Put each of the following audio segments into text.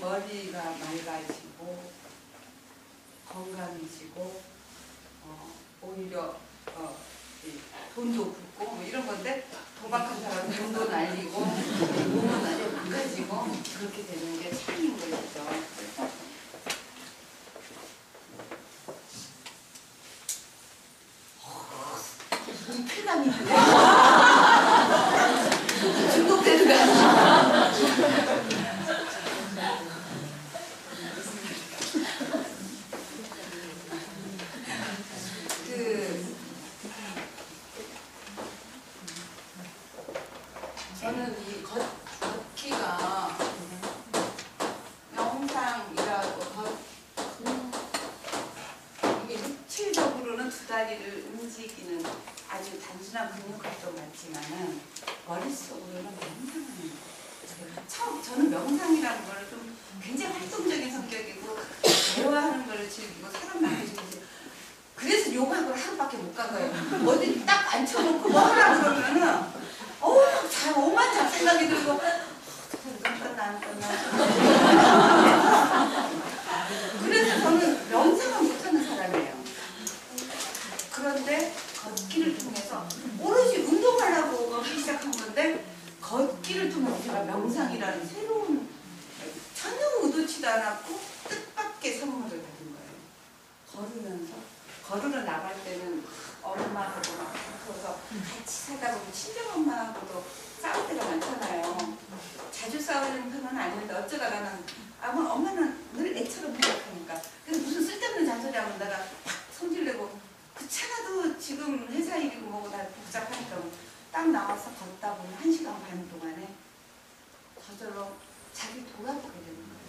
머리가 맑아지고 건강해지고 어, 오히려 어, 이 돈도 붙고 뭐 이런 건데 도박한 사람은 돈도 날리고 몸은 아주 망가지고 그렇게 되는 게 참인 것이죠. 그래서 무슨 쾌감이 드네. 중독되는 거 아니야? 그 저는 이 걷, 걷기가 영상이라고 걷, 이게 육체적으로는 두 다리를 움직이는 아주 단순한 근육 활동 같지만은 머릿속으로는 명상하는 거예요. 처음 저는 명상이라는 거를 좀 굉장히 활동적인 성격이고 대화하는 거를 즐기고 사람 만나는 걸 그래서 요가학을 하루밖에 못 간 거예요. 어디 딱 앉혀놓고 뭐 하라 그러면은 어우 잘 오만 잡 생각이 들고 어떻게 이건 끝나 안 끝나 그래서 저는 명상을 못하는 사람이에요. 그런데 걷기를 통해서 오로지 운동하려고 걷기 시작한 건데 걷기를 통해서 제가 명상이라는 새로운 전혀 의도치도 않았고 뜻밖의 선물을 받은 거예요. 걸으면서 걸으러 나갈 때는 엄마하고 막 붙어서 같이 살다 보면 친정엄마하고도 싸울 때가 많잖아요. 자주 편은 아닌데 어쩌다가는 아마 엄마는 늘 애처럼 생각하니까 그래서 무슨 쓸데없는 잔소리 하면 내가 팍 성질내고 그찮아도 지금 회사 일이고 뭐고 다 복잡하니까 딱 나와서 걷다 보면 한 시간 반 동안에 저절로 자기 돌아보게 되는 거예요.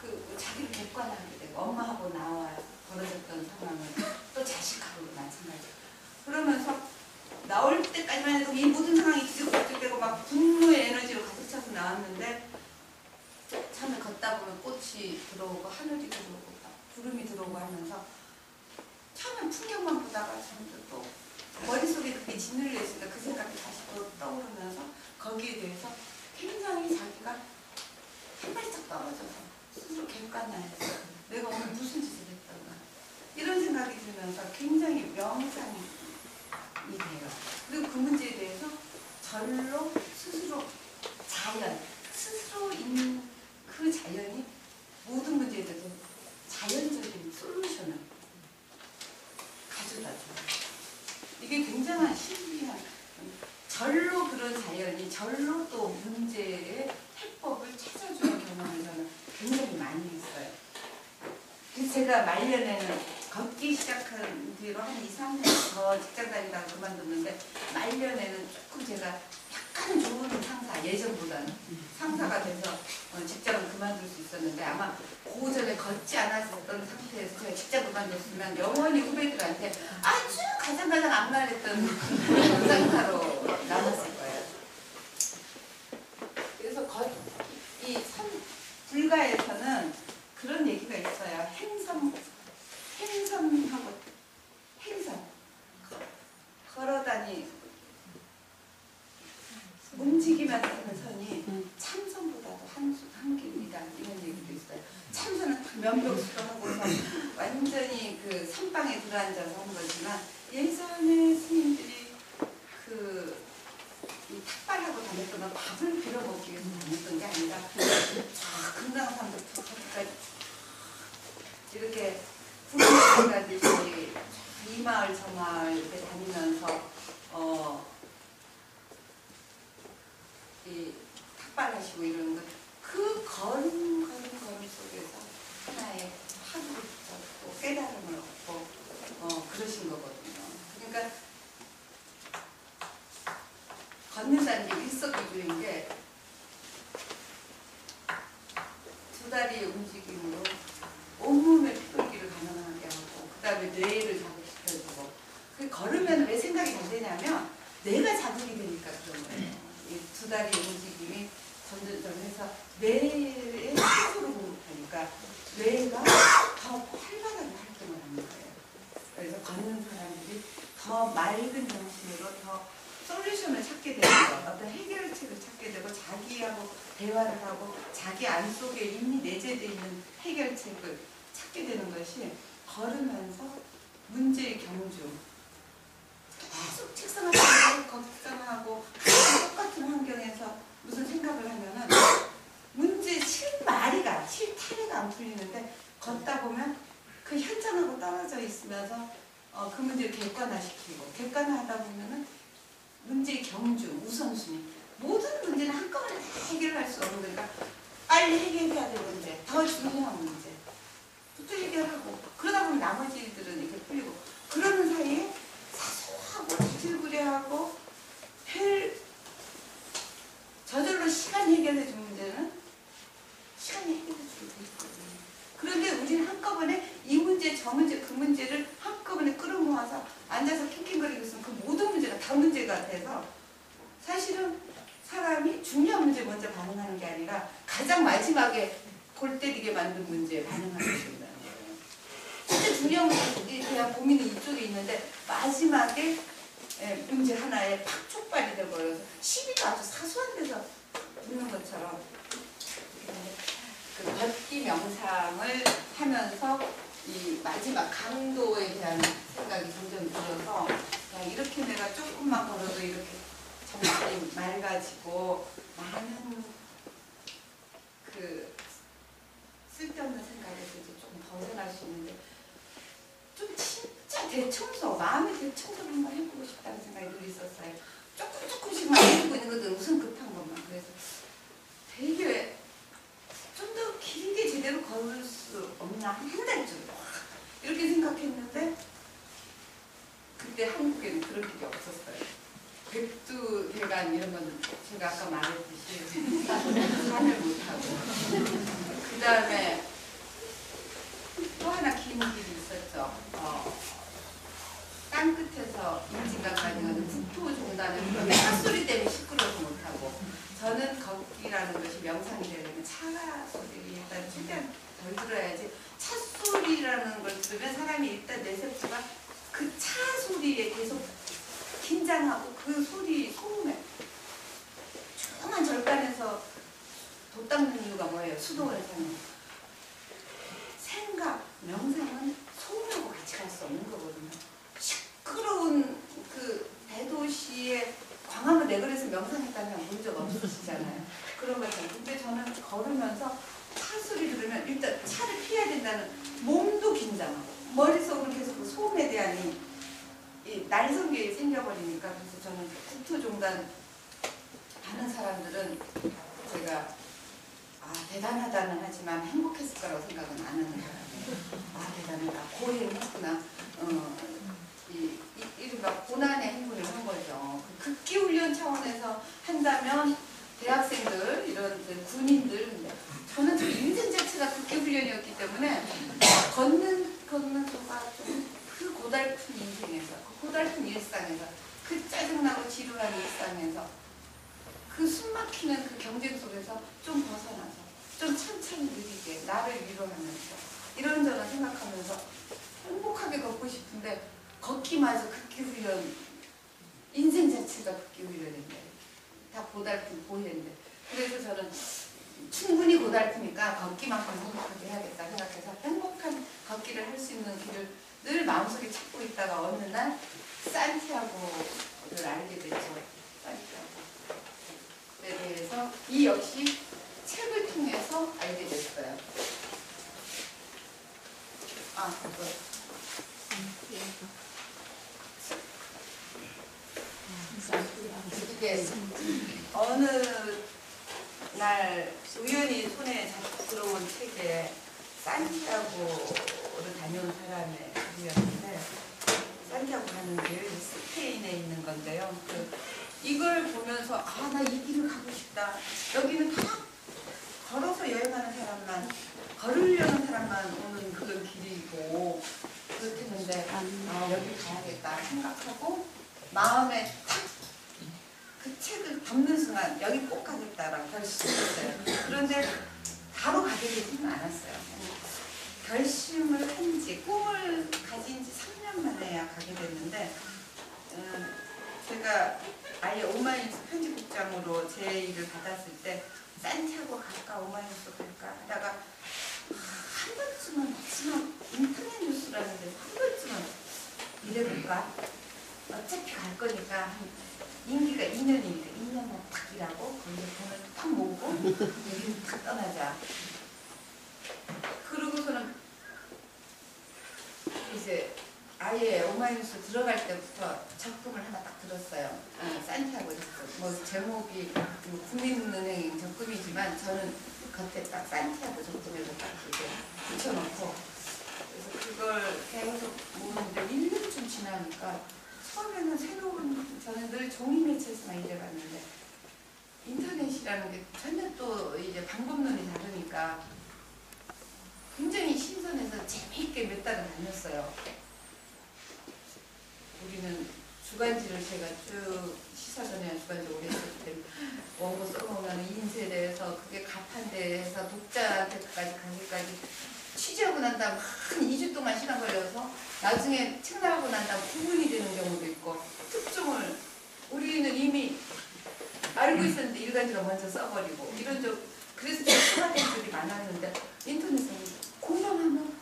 그 자기를 객관하게 되고 엄마하고 나와 벌어졌던 상황을 또 자식하고도 마찬가지. 그러면서 나올 때까지만 해도 이 모든 상황이 뒤죽박죽되고 막 분노의 에너지로 가득 차서 나왔는데 처음에 걷다 꽃이 들어오고 하늘이 들어오고 막 구름이 들어오고 하면서 처음엔 풍경만 보다가 저는 또 머릿속에 그게 짓눌려 있으니까 그 생각이 다시 또 떠오르면서 거기에 대해서 굉장히 자기가 한 발짝 떨어져서 스스로 객관화해서 내가 오늘 무슨 짓을 했던가 이런 생각이 들면서 굉장히 명상이 돼요. 그리고 그 문제에 대해서 절로 스스로 자연, 스스로 있는 그 자연이 모든 문제에 대해서 자연적인 솔루션을 가져다 줘요. 이게 굉장한 신비한 절로 그런 자연이 절로 또 문제의 해법을 찾아주는 경험을 저는 굉장히 많이 했어요. 그래서 제가 말년에는 걷기 시작한 뒤로 한 2, 3년 더 직장 다니다가 그만뒀는데 말년에는 조금 제가 약간은 좋은 상사, 예전보다는 상사가 돼서 어, 직장을 그만둘 수 있었는데 아마 그 전에 걷지 않았던 상태에서 제가 직장 그만뒀으면 영원히 후배들한테 아주 가장 가장 악랄했던 상사로 남았을 거예요. 그래서 걷, 이산 불가에서는 그런 얘기가 있어요. 행섬, 행섬하고 행섬. 걸어다니 움직이면서 하는 선이 참선보다도 한, 한 길이다 이런 얘기도 있어요. 참선은 딱 면벽수로 하고서 완전히 그 선방에 들어앉아서 하는 거지만 예전에 스님들이 그 이 다녔던 건 밥을 빌어 먹기 위해서 다녔던 게 아니라 쫙 금강산부터 거기까지 이렇게 구름다듯이 이 마을 저 마을 이렇게 다니면서 어, 이 탁발하시고 이러는 것 그 걸음 걸음 걸음 속에서 하나의 파도를 붙잡고 깨달음을 얻고 어, 그러신 거거든요. 그러니까 걷는다는 게 일석이조인 게두 다리의 움직임으로 온몸의 피돌기를 가능하게 하고 그 다음에 뇌를 자극시켜주고 그 걸으면 왜 생각이 잘 되냐면 뇌가 자극이 되니까 그런 거예요. 이두 다리의 움직임이 점점 점해서 뇌의 스스로 공급하니까 뇌가 더 활발하게 활동을 하는 거예요. 그래서 걷는 사람들이 더 맑은 더 솔루션을 찾게 되고 어떤 해결책을 찾게 되고 자기하고 대화를 하고 자기 안 속에 이미 내재되어 있는 해결책을 찾게 되는 것이 걸으면서 문제의 경주. 계속 책상 앞에 걱정하고 똑같은 환경에서 무슨 생각을 하면은 문제 실마리가 실타래가 안 풀리는데 걷다 보면 그 현장하고 떨어져 있으면서 어, 그 문제를 객관화시키고 객관화하다 보면은 문제의 경주 우선순위. 모든 문제는 한꺼번에 다 해결할 수 없는 거니까 빨리 해결해야 될 문제 더 중요한 문제. 또 해결하고 그러다 보면 나머지 일들은 이렇게 풀리고 그러는 사이에 사소하고 지질구레하고 헬 저절로 시간 해결해 준 문제는 시간이 해결해 주게 돼 있거든요. 그런데 우리는 한꺼번에 이 문제 저 문제 그 문제를 한꺼번에 끌어모아서 앉아서 킹킹거리고 있으면 그 모든 문제가 다 문제가 돼서 사실은 사람이 중요한 문제 먼저 반응하는 게 아니라 가장 마지막에 골 때리게 만든 문제에 반응하게 된다는 거예요. 진짜 중요한 문제들이 그냥 고민은 이쪽에 있는데 마지막에 예, 문제 하나에 팍 촉발이 돼버려서 시비가 아주 사소한 데서 있는 것처럼 그 걷기 명상을 하면서 이 마지막 강도에 대한 생각이 점점 들어서 야, 이렇게 내가 조금만 걸어도 이렇게 정신이 맑아지고 많은 그 쓸데없는 생각에서 이제 조금 벗어날 수 있는데 대청소, 마음의 대청소를 한번 해보고 싶다는 생각이 늘 있었어요. 조금 조금씩만 해주고 있는 것도 우선 급한 것만. 그래서 되게 좀 더 길게 제대로 걸을 수 없나 한 달쯤 이렇게 생각했는데 그때 한국에는 그런 길이 없었어요. 백두 대간 이런 건 제가 아까 말했듯이 산을 못하고 그 다음에 또 하나 긴 길이 있었죠. 어, 땅 끝에서 인지강까지 가는 북토 종단을 찻소리 때문에 시끄러워서 못하고 저는 걷기라는 것이 명상이 되려면 차 소리를 일단 최대한 덜 들어야지 찻소리라는 걸 들으면 사람이 일단 뇌세포가 그 차 소리에 계속 긴장하고 그 소리 소음에 조그만 절간에서 돛 닦는 이유가 뭐예요? 수도원을 사는 생각, 명상은 소음하고 같이 갈 수 없는 거거든요. 시끄러운 그 대도시의 광화문 내거리에서 명상했다면 본적 없으시잖아요. 그런 것처럼. 근데 저는 걸으면서 차 소리 들으면 일단 차를 피해야 된다는 몸도 긴장하고 머릿속으로 계속 그 소음에 대한 이, 이 날성기에 생겨버리니까 그래서 저는 국토종단 하는 사람들은 제가 아 대단하다는 하지만 행복했을 거라고 생각은 안 하는 거예요. 아 대단하다 고행했구나. 어, 이, 이, 이른바 고난의 행군을 한 거죠. 그 극기 훈련 차원에서 한다면 대학생들 이런 그 군인들 저는 저 인생 자체가 극기 훈련이었기 때문에 걷는 걷는 거가 좀 그 고달픈 인생에서 그 고달픈 일상에서 그 짜증나고 지루한 일상에서 그 숨막히는 그 경쟁 속에서 좀 벗어나서 좀 천천히 느리게 나를 위로하면서 이런저런 생각하면서 행복하게 걷고 싶은데 걷기마저 극기 훈련 인생 자체가 극기 훈련인데 다 고달픈 고해인데 그래서 저는 충분히 고달프니까 걷기만큼 행복하게 해야겠다 생각해서 행복한 걷기를 할 수 있는 길을 늘 마음속에 찾고 있다가 어느 날 산티아고를 알게 됐죠. 대해서 이 역시 책을 통해서 알게 됐어요. 아, 그거. 이게 어느 날 우연히 손에 잡고 들어온 책에 산티아고를 다녀온 사람의 글이었는데 산티아고 가는 길 스페인에 있는 건데요. 그 이걸 보면서 아 나 이 길을 가고 싶다. 여기는 다 걸어서 여행하는 사람만 걸으려는 사람만 오는 그런 길이고 그렇겠는데 아 여기 가야겠다 생각하고 마음에 탁 그 책을 덮는 순간 여기 꼭 가겠다라고 결심했어요. 그런데 바로 가게 되지는 않았어요. 결심을 한 지, 꿈을 가진 지 3년 만에야 가게 됐는데 음, 제가 아예 오마이뉴스 편집국장으로 제 일을 받았을 때 산티아고 갈까 오마이뉴스 갈까 하다가 아, 한 번쯤은 마지막 인터넷 뉴스라는 데서 한 번쯤은 일해볼까? 어차피 갈 거니까 한 임기가 2년이니까 2년만 딱 일하고 거기서 돈을 딱 모으고 여기는 딱 떠나자 그러고서는 이제 아예 오마이뉴스 들어갈 때부터 적금을 하나 딱 들었어요. 어, 산티아고 적금. 뭐 제목이 뭐 국민은행 적금이지만 저는 겉에 딱 산티아고 적금에서 딱 이렇게 붙여놓고 그래서 그걸 계속 모으는데 1년쯤 지나니까 처음에는 새로운 저는 늘 종이 매체에서만 일해봤는데 인터넷이라는 게 전혀 또 이제 방법론이 다르니까 굉장히 신선해서 재미있게 몇 달을 다녔어요. 우리는 주간지를 제가 쭉 시사전에 주간지 오래 했을 때 원고 써보면 인쇄돼서 그게 가판대에서 독자한테까지 가기까지 취재하고 난 다음 한 2주 동안 시간 걸려서 나중에 책 나가고 난 다음 구분이 되는 경우도 있고 특종을 우리는 이미 알고 있었는데 일간지가 먼저 써버리고 이런 좀 그래서 좀 소화된 글이 많았는데 인터넷은 공방 하면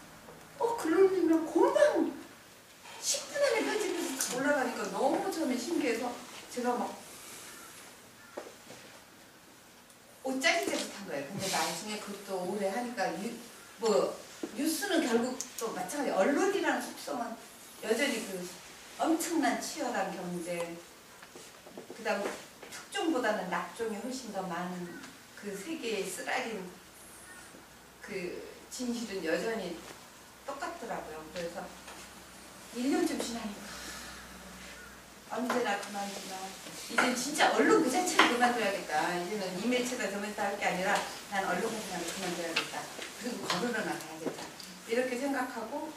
어 글 올리면 공방 10분 안에 편집해서 다 올라가니까 너무 처음에 신기해서 제가 막옷 짜릿짜릿한 거예요. 근데 나중에 그것도 오래 하니까 유, 뭐 뉴스는 결국 또 마찬가지 언론이라는 속성은 여전히 그 엄청난 치열한 경쟁 그다음 특종보다는 낙종이 훨씬 더 많은 그 세계의 쓰라린 그 진실은 여전히 똑같더라고요. 그래서 1년쯤 지나니까 언제나 그만두나 이제 진짜 언론 그 자체를 그만둬야겠다. 이제는 이 매체가 저 매체 할게 아니라 난 언론 생활을 그만둬야겠다. 그리고 걸으러 나 가야겠다. 이렇게 생각하고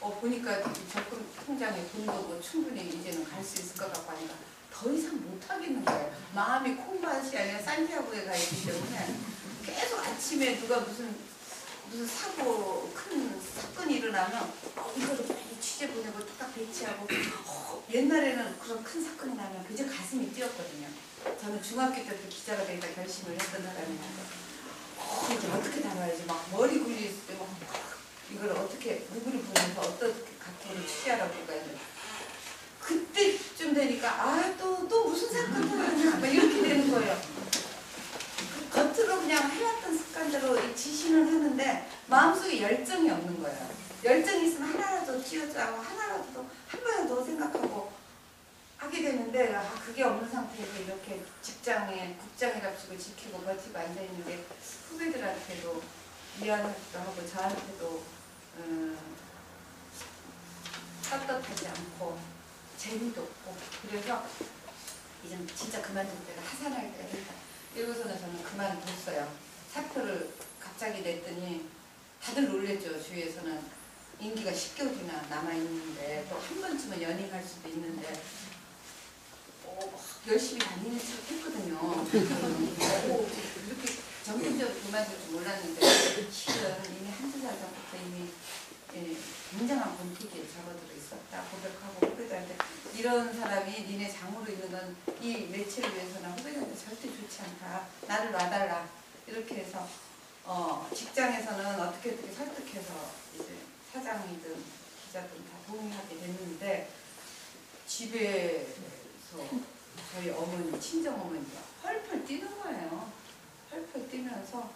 어, 보니까 이 적금 통장에 돈도 뭐 충분히 이제는 갈 수 있을 것 같고 하니까 더 이상 못 하겠는 거예요. 마음이 콩밭이 아니라 산티아고에 가 있기 때문에 계속 아침에 누가 무슨 무슨 사고 큰 사건이 일어나면 어, 이거를 취재 보내고 딱 배치하고 어, 옛날에는 그런 큰 사건이 나면 그저 가슴이 뛰었거든요. 저는 중학교 때부터 기자가 되니까 결심을 했던 사람이라서 어, 이제 어떻게 다뤄야지 막 머리 굴릴 때막 이걸 어떻게 누구를 보면서 어떻게 각도로 취재하라고 그러는데 그때쯤 되니까 아 또또 무슨 사건 터졌나 막 이렇게 되는 거예요. 겉으로 그냥 해왔던 습관대로 이 지시는 하는데 마음속에 열정이 없는 거예요. 열정이 있으면 하나라도 쥐어짜고 하나라도 한 번이라도 생각하고 하게 되는데 아 그게 없는 상태에서 이렇게 직장에 국장이랍시고 지키고 버티고 앉아 있는 게 후배들한테도 미안하기도 하고 저한테도 음, 떳떳하지 않고 재미도 없고 그래서 이제 진짜 그만둘 때가 하산할 때가 됐다. 이러고서는 저는 그만뒀어요. 사표를 갑자기 냈더니 다들 놀랬죠. 주위에서는 임기가 10개월이나 남아있는데 또 한 번쯤은 연임할 수도 있는데 어, 열심히 다니는 척 했거든요. 오, 이렇게 점진적으로 그만둘 줄 몰랐는데 실은 이미 한두 달 전부터 이미 예, 굉장한 본투기에 접어들어 있었다. 고백하고 후배들한테 이런 사람이 니네 장으로 있는 건 이 매체를 위해서는 후배들한테 절대 좋지 않다. 나를 놔달라. 이렇게 해서 어, 직장에서는 어떻게 어떻게 설득해서 이제 사장이든 기자든 다 동의하게 됐는데 집에 서 저희 어머니 친정 어머니가 펄펄 뛰는 거예요. 펄펄 뛰면서